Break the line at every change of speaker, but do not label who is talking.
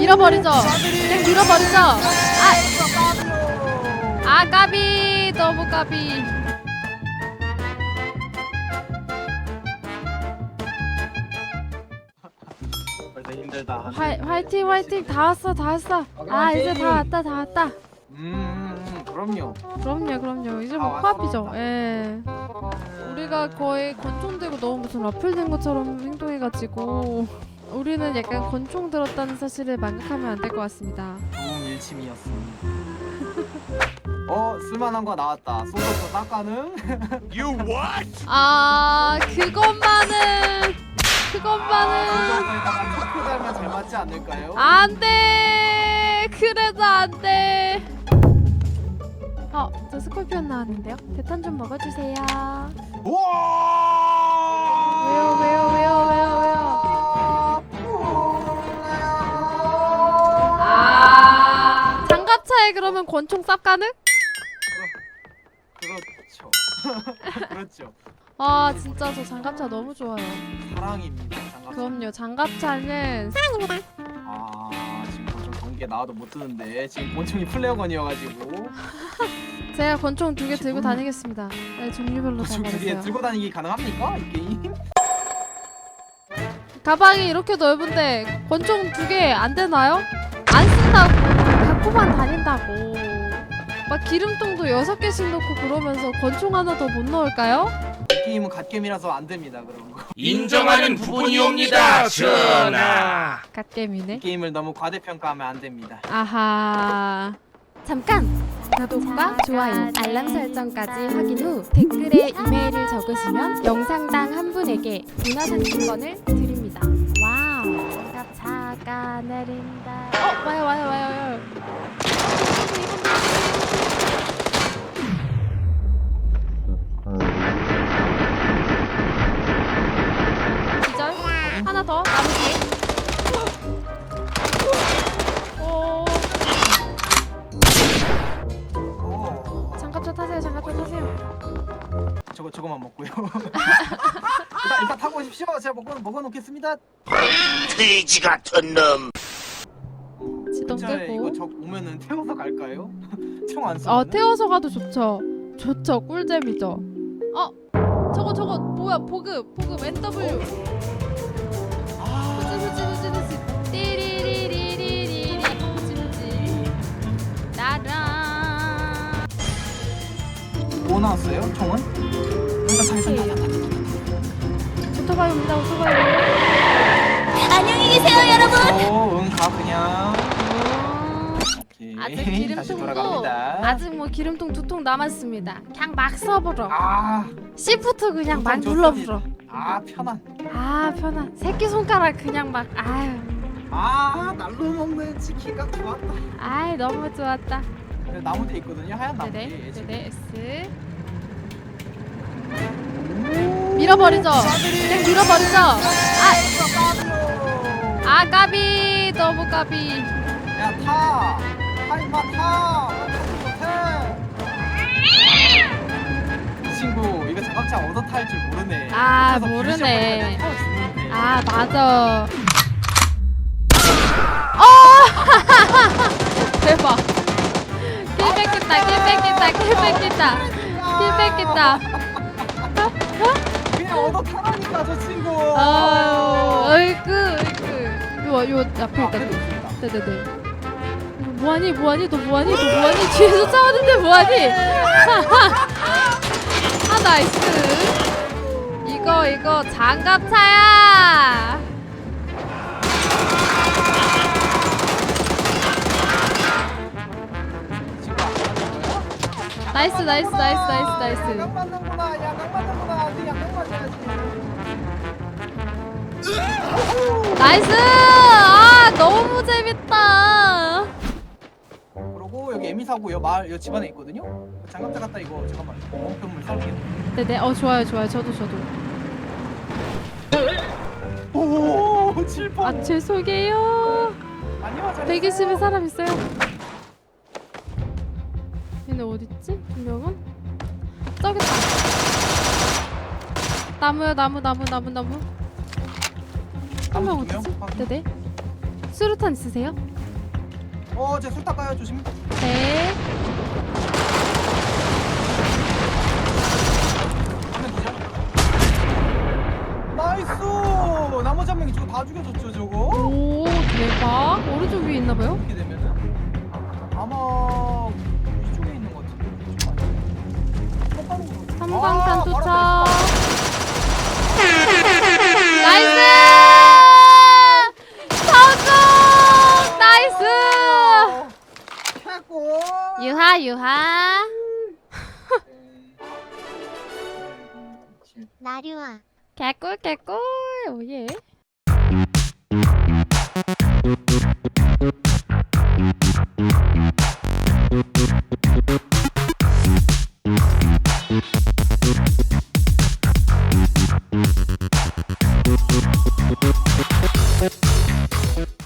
밀어버리죠. 그냥 밀어버리죠. 아, 아 까비 너무 까비.
힘들다.
화, 화이팅 화이팅 다 왔어 다 왔어. 아 이제 다 왔다 다 왔다.
음, 그럼요.
그럼요 그럼요 이제 다뭐 코앞이죠.
다.
예. 우리가 거의 권총들고 너무 무슨 라플 된 것처럼 행동해가지고 우리는 약간 권총 들었다는 사실을 만족하면 안 될 것 같습니다.
좋은 일침이었습니다. 어, 쓸만한 거 나왔다. 소소도 닦아는.
아 그것만은 그것만은
이거에다가 초코 달면 잘 맞지 않을까요?
안돼 그래도 안돼 어, 저 스콜피온 나왔는데요. 대탄 좀 먹어주세요.
우와!
권총 쌉 가능?
그렇죠. 그렇죠.
아, 진짜 저 장갑차 너무 좋아요.
사랑입니다. 장갑.
그럼요, 장갑차는
아, 지금 좀 경기에 나와도 못 뜨는데 지금 권총이 플레어건이어가지고
제가 권총 두 개 들고 다니겠습니다. 네, 종류별로 다
권총 두개
말했어요.
들고 다니기 가능합니까 이 게임?
가방이 이렇게 넓은데 권총 두 개 안 되나요? 안 쓴다고 갖고만 다닌다고 막 기름통도 여섯 개씩 넣고 그러면서 권총 하나 더 못 넣을까요?
이 게임은 갓겜이라서 안 됩니다 그런 거.
인정하는 부분이옵니다, 전하.
이
갓겜이네
게임을 너무 과대평가하면 안 됩니다.
아하 잠깐 구독과 좋아요 알람 설정까지 확인 후 댓글에 이메일을 적으시면 영상당 한 분에게 문화상품권을 드립니다 와우 장갑차가 내린다 어 와요 와요 와요 와요
일단, 일단 타고 오십시오. 제가 먹어 먹어 놓겠습니다.
돼지 같은 놈.
지동
근처에
끄고
이거 저 오면은 태워서 갈까요? 총안 쏘.
어 태워서 가도 좋죠 좋죠 꿀잼이죠 어 저거 저거 뭐야 보급 보급 NW
아,
후지 후지 후지 후지 띠리리리리리리 후지 후지 나랑
뭐 나왔어요? 총은? 타기
오케이.
타기
오토바이 옵니다 오토바이
안녕히 계세요, 여러분.
오, 응, 가 그냥. 오케이.
아직
다시
기름통도
돌아갑니다.
아직 뭐 기름통 두 통 남았습니다 그냥 막 써버려
아,
시프트 그냥 막 눌러버려
아 편한.
아 편한 새끼손가락 그냥 막 아유
아, 날로 먹는 치킨가 좋았다.
아이 너무 좋았다
네, 나무 뒤에 있거든요. 하얀 나무
네네. 네네 S 밀어버리죠. 그냥 밀어버리죠. 아, 아 까비. 너무 까비.
야, 타. 타 임마 타. 이 친구 이거 장갑차 얻어 탈 줄 모르네.
아, 모르네.
뷰시업을 타고 죽는데.
아 맞아. 어! 대박. 킬 뺏겼다 킬 뺏겼다 킬 뺏겼다. 킬
그냥 얻어 타라니까 저 친구.
아유 어이구 어이구 요, 요 앞에
아,
있다
있습니다.
네네네. 뭐하니 뭐하니 너 뭐하니 너 뭐하니 뒤에서 싸우는데 뭐하니? 아 나이스. 이거 이거 장갑차야. 나이스 나이스 나이스 나이스 나이스.
야각 맞는
나이스. 아 너무 재밌다.
그리고 여기 에미 사고 여 마을 여 집안에 있거든요. 장갑차 갔다 이거 잠깐만. 원금을 살게.
네네 어 좋아요 좋아요 저도 저도.
오, 7번.
아 죄송해요.
안녕하세요.
대기실에 사람 있어요. 얘네 어딨지? 두 명은? 저기 있다. 나무요 나무 나무 나무 나무. 한명
나무 두 명?
어딨지?
확인.
네네. 수류탄 있으세요?
어, 제술 닦아요. 조심.
네.
하면 되죠? 나이스! 나머지 한 명이 저거 다 죽여줬죠, 저거?
오 대박. 오른쪽 위에 있나봐요.
이렇게 되면은 아마 이쪽에 있는 것 같은데. 헛방으로.
섬광탄
아,
도착.
바
나류아.
개꿀 개꿀 오예.